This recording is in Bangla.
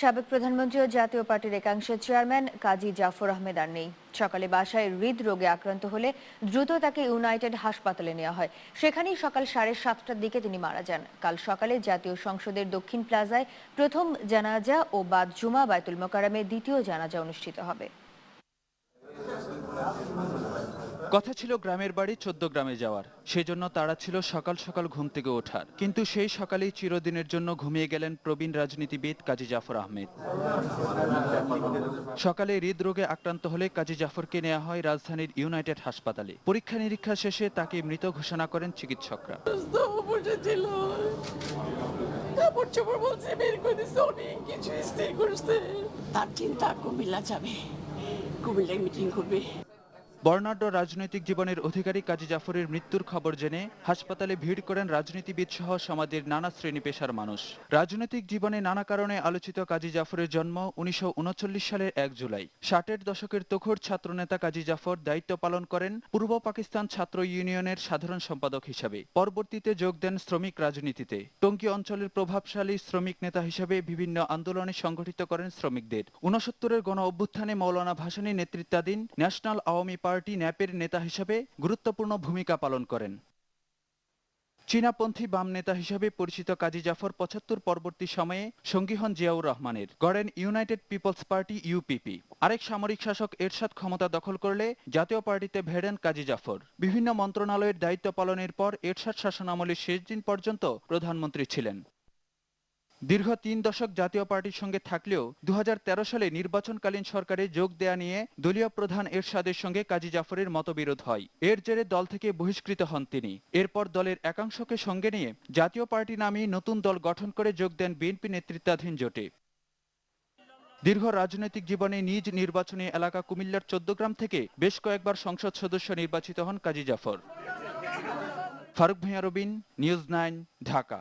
সাবেক প্রধানমন্ত্রী ও জাতীয় পার্টির একাংশের চেয়ারম্যান কাজী জাফর আহমেদ আর নেই। সকালে বাসায় হৃদরোগে আক্রান্ত হলে দ্রুত তাকে ইউনাইটেড হাসপাতালে নেওয়া হয়। সেখানেই সকাল সাড়ে সাতটার দিকে তিনি মারা যান। কাল সকালে জাতীয় সংসদের দক্ষিণ প্লাজায় প্রথম জানাজা ও বাদ জুমা বায়তুল মোকারামে দ্বিতীয় জানাজা অনুষ্ঠিত হবে। কথা ছিল গ্রামের বাড়ি চোদ্দ গ্রামে যাওয়ার। সেজন্য তারা ছিল সকাল সকাল ঘুম থেকে ওঠার। কিন্তু সেই সকালেই চিরদিনের জন্য ঘুমিয়ে গেলেন প্রবীণ রাজনীতিবিদ কাজী জাফর আহমেদ। সকালে হৃদরোগে আক্রান্ত হলে কাজী জাফরকে নেওয়া হয় রাজধানীর ইউনাইটেড হাসপাতালে। পরীক্ষা নিরীক্ষা শেষে তাকে মৃত ঘোষণা করেন চিকিৎসকরা। কাপড় চোপড় বলছে বের করে দিচ্ছে অনেক কিছু স্থির করছে। তার চিন্তা কুমিল্লা যাবে। কুমিল্লায় মিটিং করবে। বর্ণাঢ্য রাজনৈতিক জীবনের অধিকারী কাজী জাফরের মৃত্যুর খবর জেনে হাসপাতালে ভিড় করেন রাজনীতিবিদ সহ সমাজের নানা শ্রেণি পেশার মানুষ। রাজনৈতিক জীবনে নানা কারণে আলোচিত কাজী জাফরের জন্ম উনিশশো উনচল্লিশ সালের এক জুলাই। ষাটের দশকের তখর ছাত্রনেতা কাজী জাফর দায়িত্ব পালন করেন পূর্ব পাকিস্তান ছাত্র ইউনিয়নের সাধারণ সম্পাদক হিসাবে। পরবর্তীতে যোগ দেন শ্রমিক রাজনীতিতে। টঙ্কি অঞ্চলের প্রভাবশালী শ্রমিক নেতা হিসেবে বিভিন্ন আন্দোলনে সংগঠিত করেন শ্রমিকদের। উনসত্তরের গণ অভ্যুত্থানে মৌলানা ভাসানী নেতৃত্বাধীন ন্যাশনাল আওয়ামী পার্টি ন্যাপের নেতা হিসেবে গুরুত্বপূর্ণ ভূমিকা পালন করেন। চীনাপন্থী বাম নেতা হিসেবে পরিচিত কাজী জাফর পঁচাত্তর পরবর্তী সময়ে সঙ্গী হন জিয়াউর রহমানের। গড়েন ইউনাইটেড পিপলস পার্টি, ইউপিপি। আরেক সামরিক শাসক এরশাদ ক্ষমতা দখল করলে জাতীয় পার্টিতে ভেড়েন কাজী জাফর। বিভিন্ন মন্ত্রণালয়ের দায়িত্ব পালনের পর এরশাদ শাসনামলের শেষ দিন পর্যন্ত প্রধানমন্ত্রী ছিলেন। দীর্ঘ তিন দশক জাতীয় পার্টির সঙ্গে থাকলেও দু হাজার তেরো সালে নির্বাচনকালীন সরকারে যোগ দেয়া নিয়ে দলীয় প্রধান এরশাদের সঙ্গে কাজী জাফরের মতবিরোধ হয়। এর জেরে দল থেকে বহিষ্কৃত হন তিনি। এরপর দলের একাংশকে সঙ্গে নিয়ে জাতীয় পার্টি নামে নতুন দল গঠন করে যোগ দেন বিএনপি নেতৃত্বাধীন জোটে। দীর্ঘ রাজনৈতিক জীবনে নিজ নির্বাচনী এলাকা কুমিল্লার চোদ্দগ্রাম থেকে বেশ কয়েকবার সংসদ সদস্য নির্বাচিত হন Kazi Zafar. Faruk Bhuiyan Robin, news nine, Dhaka.